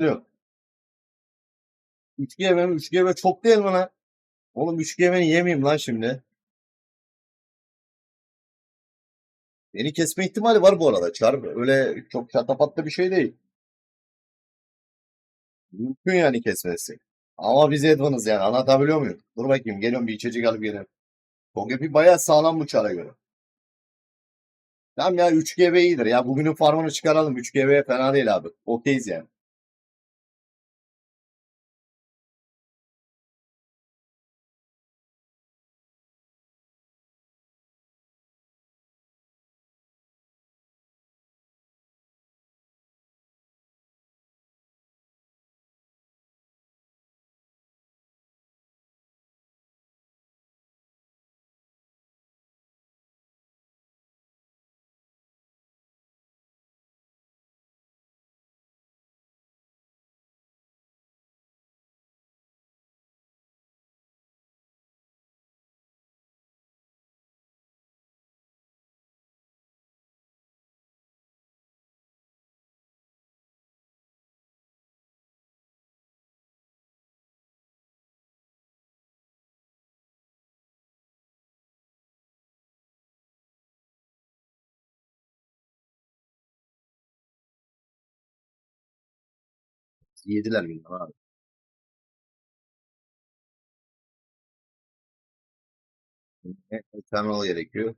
Yok. 3 GB mi? 3 GB çok değil lan? Oğlum 3 GB'ni yemeyeyim lan şimdi. Beni kesme ihtimali var bu arada Çar. Öyle çok şatafatlı bir şey değil. Mümkün yani kesmesi. Ama biz Edvan'ız yani anlatabiliyor muyum? Dur bakayım geliyorum bir içecek alıp geliyorum. Togepi bayağı sağlam bu Çar'a göre. Tamam ya 3 GB iyidir ya. Bugünün farmını çıkaralım. 3 GB fena değil abi. Okeyiz yani. Yediler bilmem abi. Eternal gerekiyor.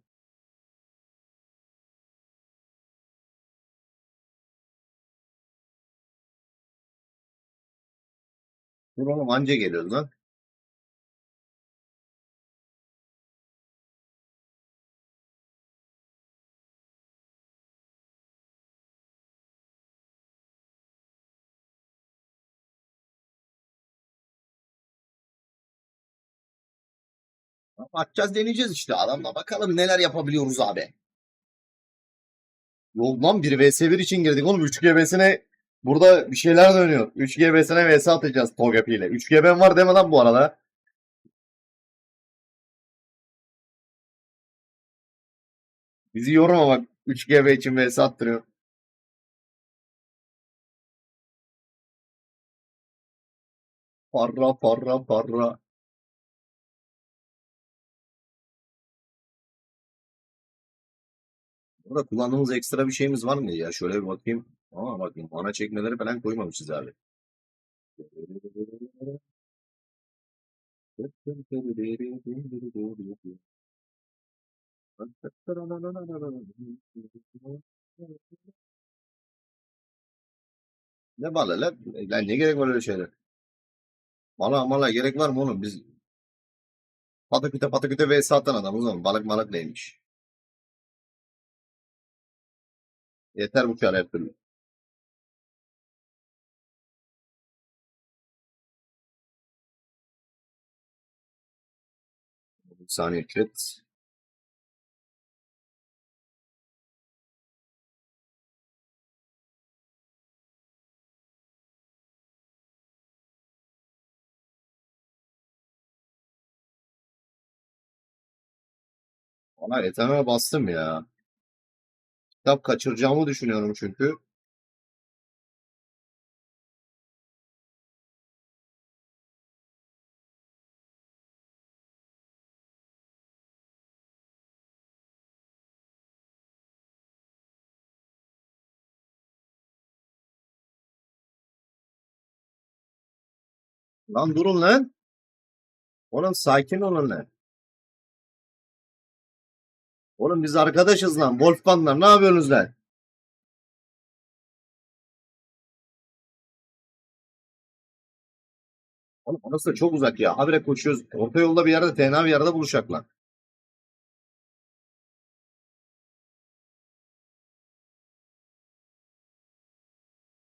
Dur oğlum anca geliyoruz lan. Bakacağız deneyeceğiz işte. Adamla bakalım neler yapabiliyoruz abi. Yok lan 1 vs 1 için girdik oğlum. 3 GB'sine burada bir şeyler dönüyor. 3 GB'sine vs atacağız Togepi ile. 3 GB'm var deme lan bu arada. Bizi yorma bak. 3 GB için vs attırıyor. Parra parra parra. Burada kullandığımız ekstra bir şeyimiz var mı ya? Şöyle bir bakayım. Aa bakayım mana çekmeleri falan koymamışız abi. Ne balı lan? Lan ne gerek var öyle şeyler? Mala mala gerek var mı oğlum? Biz pataküte pataküte ve satan adamız oğlum. Balık malık neymiş? Yeter bu kar her saniye chat. Ona eteme bastım ya. Kitap kaçıracağımı düşünüyorum çünkü. Lan durun lan. Oğlum sakin olun lan. Oğlum biz arkadaşız lan. Wolfganlar ne yapıyorsunuz lan? Oğlum orası da çok uzak ya. Habire koşuyoruz. Orta yolda bir yerde, tenha bir yerde buluşacaklar.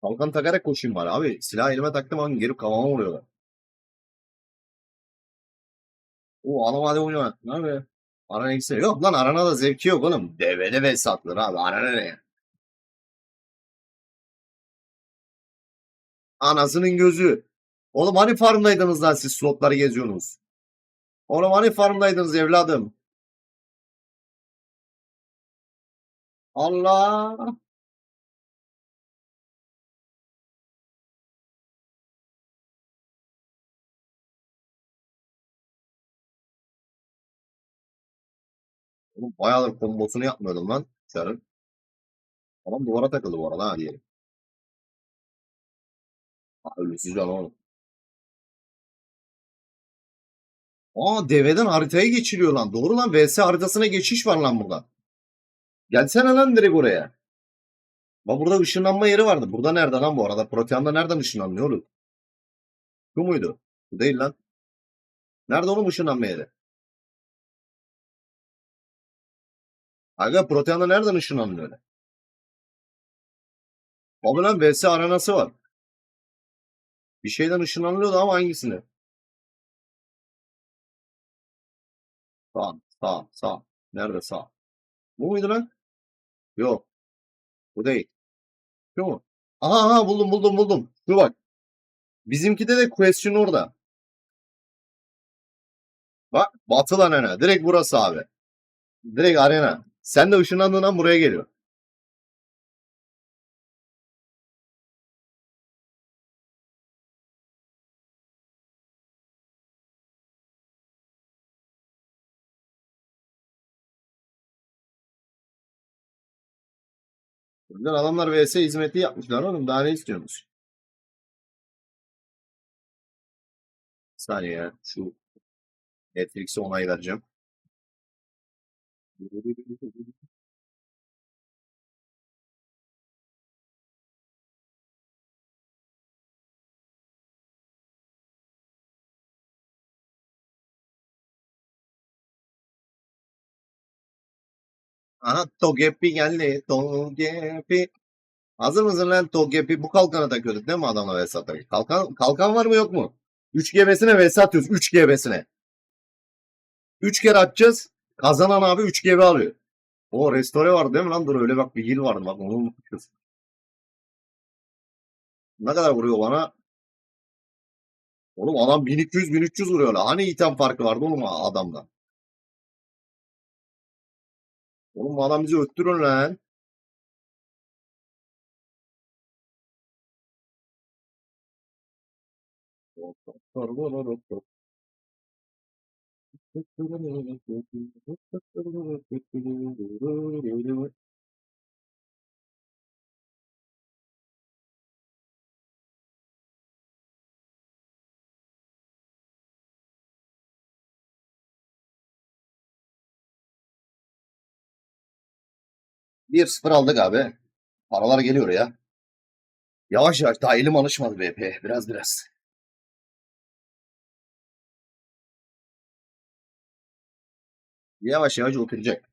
Kalkan takarak koşayım bari. Abi silah elime taktım an geri kafama vuruyorlar. O anam hadi oynama. Ne abi? Arana gitse. Yok lan arana da zevki yok oğlum. Devede ve satılır abi. Arana ne? Anasının gözü. Oğlum hani farmdaydınız lan siz slotları geziyorsunuz? Oğlum hani farmdaydınız evladım? Allah. Oğlum bayağıdır kombosunu yapmıyordum lan. Çarın. Adam duvara takıldı bu arada ha diyelim. Ha, Ölüsüz can oğlum. Aa deveden haritaya geçiliyor lan. Doğru lan. VS haritasına geçiş var lan burada. Gelsene lan direkt oraya. Bak burada ışınlanma yeri vardı. Burada nerede lan bu arada? Protean'da nereden ışınlanıyor oğlum? Bu muydu? Bu değil lan. Nerede oğlum ışınlanma yeri? Aga Protean'da nereden ışınlanıyor öyle? Abi lan VS arenası var. Bir şeyden ışınlanıyordu ama hangisini? Sağ, sağ, sağ. Nerede sağ? Bu muydu lan? Yok. Bu değil. Şu mu? Aha, aha buldum buldum buldum. Şu bak. Bizimkide de question orada. Bak Batıl Arena. Direkt burası abi. Direkt arena. Sen de ışınlandığın an buraya geliyor. Buradan adamlar VS hizmeti yapmışlar oğlum. Daha ne istiyorsunuz? Bir saniye. Şu Netflix'e onay. Aha Togepi geldi. Togepi. Hazır mısın lan Togepi? Bu kalkana takıyorduk değil mi adamla atarken? Kalkan, kalkan var mı yok mu? 3 GB'sine vs atıyoruz. 3 GB'sine. 3 kere atacağız. Kazanan abi 3 GB alıyor. O restore var değil mi lan? Dur öyle bak bir yıl vardı bak onu unutmuşuz. Ne kadar vuruyor bana? Oğlum adam 1200-1300 vuruyor lan. Hani item farkı vardı oğlum adamdan. Oğlum adam bizi öttürün lan. Doktor, doktor, doktor. 1-0 aldık abi. Paralar geliyor ya. Yavaş yavaş daha elim alışmadı be. Biraz biraz. Yavaş yavaş oturacak.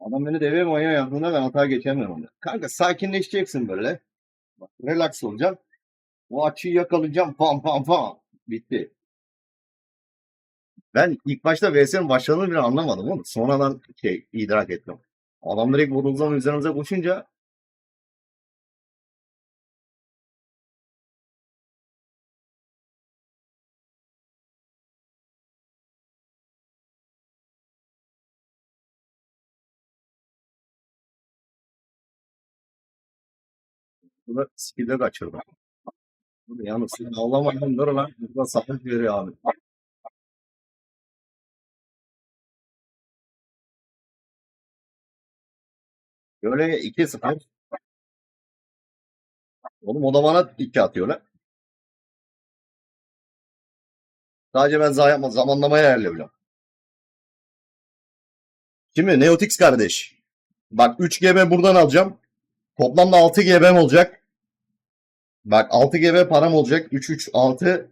Adam beni deve maya yaptığında ben hata geçemiyorum onda. Kanka sakinleşeceksin böyle. Bak, relax olacaksın. O açıyı yakalayacağım. Pam pam pam. Bitti. Ben ilk başta VS'nin başladığını bile anlamadım oğlum. Sonradan şey idrak ettim. Adam direkt vurduğu üzerimize koşunca burada skill'e kaçırdım. Bunu Yalnız ağlamayın dur lan. Burada sapık veriyor abi. Böyle 2-0. Oğlum o da bana 2 atıyor lan. Sadece ben zay- zamanlamaya ayarlayabiliyorum. Şimdi Neotix kardeş. Bak 3 GB buradan alacağım. Toplamda 6 GB'm olacak. Bak 6 GB param olacak. 3 3 6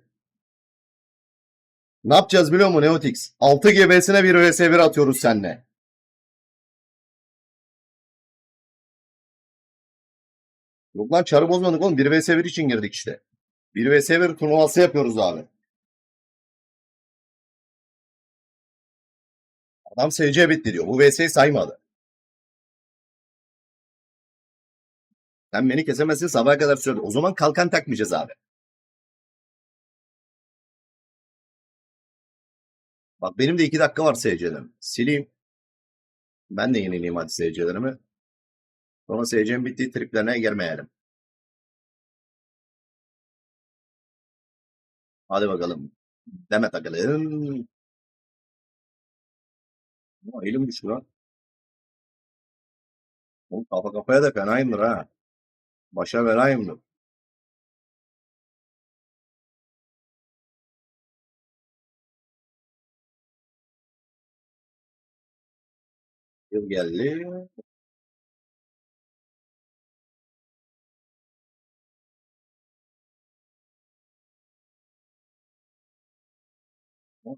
Ne yapacağız biliyor musun Neotix? 6 GB'sine bir vs 1 atıyoruz seninle. Yok lan çarı bozmadık oğlum. 1 vs 1 için girdik işte. 1 vs 1 turnuvası yapıyoruz abi. Adam SC bitti diyor. Bu vs'yi saymadı. Sen beni kesemezsin sabaha kadar sürdü. O zaman kalkan takmayacağız abi. Bak benim de 2 dakika var SC'den. Sileyim. Ben de yenileyim hadi seyircilerimi. Sonra seyircinin bittiği triplerine girmeyelim. Hadi bakalım. Demet bakalım. Ama elim düştü lan. Oğlum kafa kafaya da fenayımdır ha. Başa belayımdır. Yıl geldi.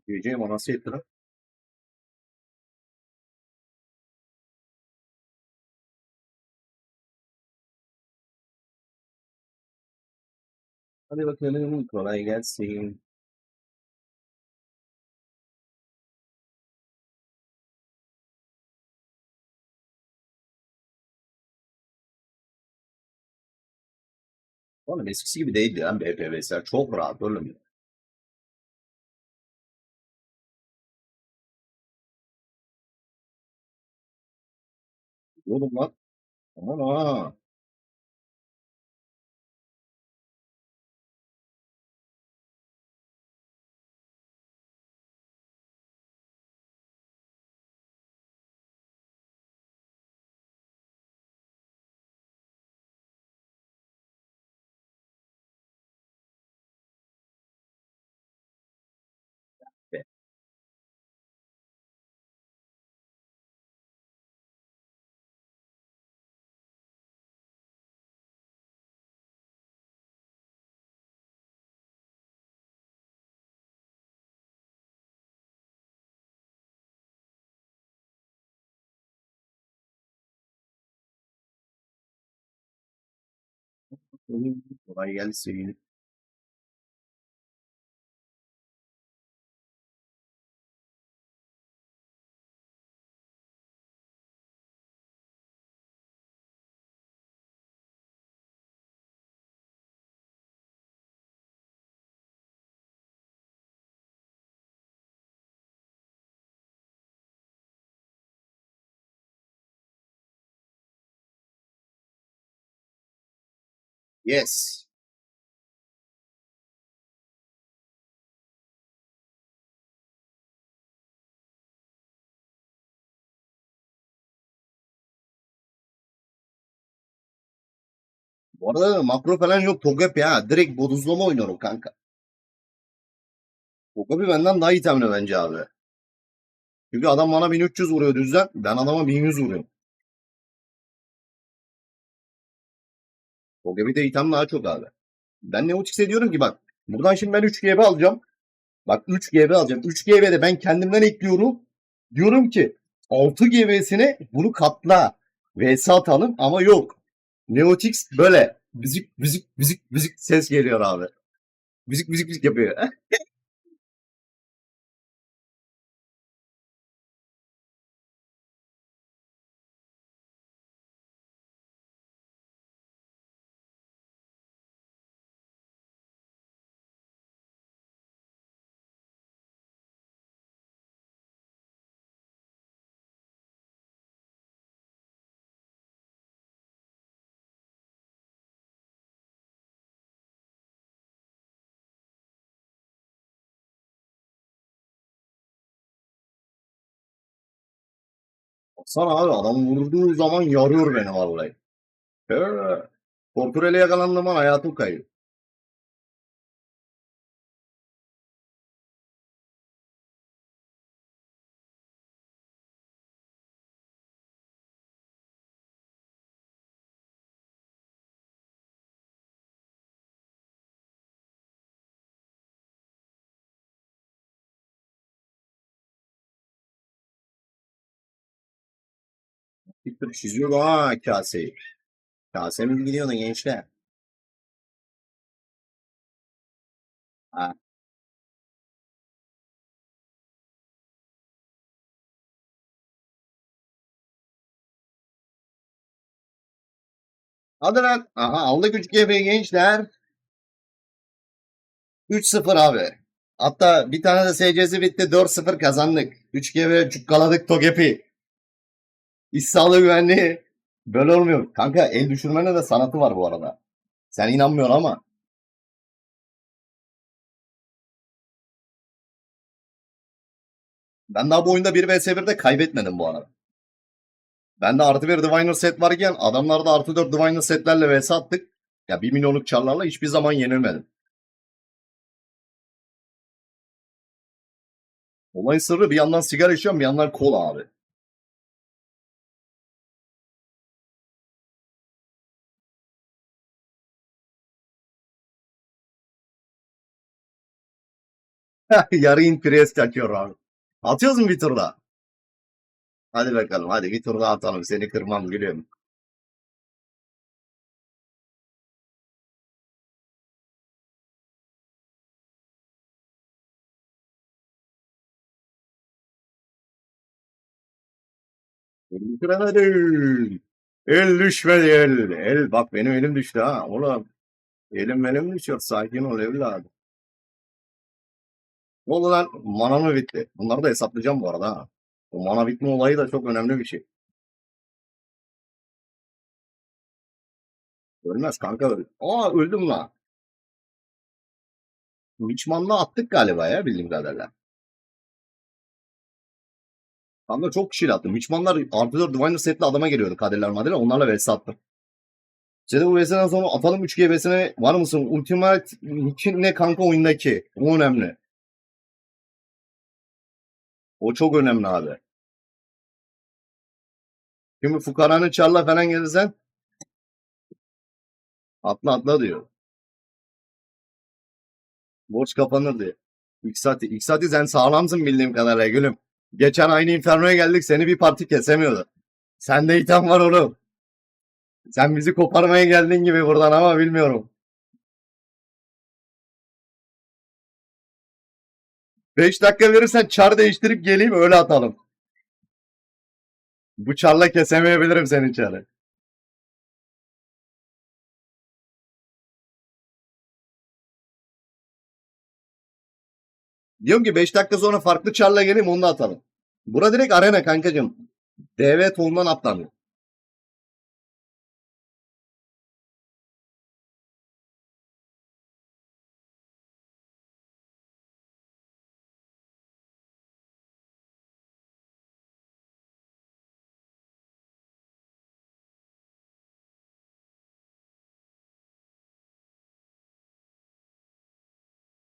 Diyeceğim anası etti lan. Hadi bakalım kolay gelsin. Oğlum eskisi gibi değildi lan BPVS'ler. Çok rahat oğlum. Oğlum lan. Aman ha. Be. Kolay gelsin. Yes. Bu arada makro falan yok. Togep ya. Direkt boduzlama oynuyorum kanka. Togep'i benden daha itemli bence abi. Çünkü adam bana 1300 vuruyor düzden. Ben adama 1100 vuruyorum. Togep'i de item daha çok abi. Ben Neotix'e diyorum ki bak. Buradan şimdi ben 3 GB alacağım. Bak 3 GB alacağım. 3 GB'de ben kendimden ekliyorum. Diyorum ki 6 GB'sine bunu katla. VS atalım ama yok. Neotix böyle müzik müzik müzik müzik ses geliyor abi. Müzik müzik müzik yapıyor. Baksana abi adam vurduğu zaman yarıyor beni vallahi. Torturel'e yakalandığım zaman hayatım kayıyor. Bir çiziyor ha kaseyi. Kasemiz gidiyor da gençler. Ha. Hadi. Aha aldık 3 GB gençler. 3-0 abi. Hatta bir tane de SC'si bitti. 4-0 kazandık. 3 GB cukkaladık Togepi. İş sağlığı güvenliği. Böyle olmuyor. Kanka el düşürmenin de sanatı var bu arada. Sen inanmıyorsun ama. Ben daha bu oyunda 1 vs 1'de kaybetmedim bu arada. Bende artı bir Diviner set varken adamlarda artı 4 Diviner setlerle vs attık. Ya 1 milyonluk çarlarla hiçbir zaman yenilmedim. Olayın sırrı bir yandan sigara içiyorum bir yandan kola abi. Yarı impres kaçıyor abi. Atıyoruz mu bir tur daha? Hadi bakalım hadi bir tur daha atalım. Seni kırmam gülüm. Bitiremedim. El düşmedi el. El bak benim elim düştü ha. Oğlum elim benim düşüyor. Sakin ol evladım. Ne oldu? Mana mı bitti? Bunları da hesaplayacağım bu arada ha. O mana bitme olayı da çok önemli bir şey. Ölmez kanka öl. Aa öldüm lan. Miçman'la attık galiba ya bildiğim kadarıyla. Kanka çok kişiyle attım. Miçmanlar artı 4 Diviner setli adama geliyordu kaderler maddeler. Onlarla vs attım. Seni bu vs'den sonra atalım 3G vs'ine var mısın? Ultimate ne kanka oyundaki? O önemli. O çok önemli abi. Şimdi fukaranın çarla falan gelirsen atla atla diyor. Borç kapanır diyor. İksati. İksati sen sağlamsın bildiğim kadarıyla gülüm. Geçen aynı Inferno'ya geldik seni bir parti kesemiyordu. Sende itham var oğlum. Sen bizi koparmaya geldin gibi buradan ama bilmiyorum. 5 dakika verirsen çar değiştirip geleyim öyle atalım. Bu çarla kesemeyebilirim senin çarı. Diyorum ki 5 dakika sonra farklı çarla geleyim onu da atalım. Bura direkt arena kankacığım. DV tonundan atlanıyor.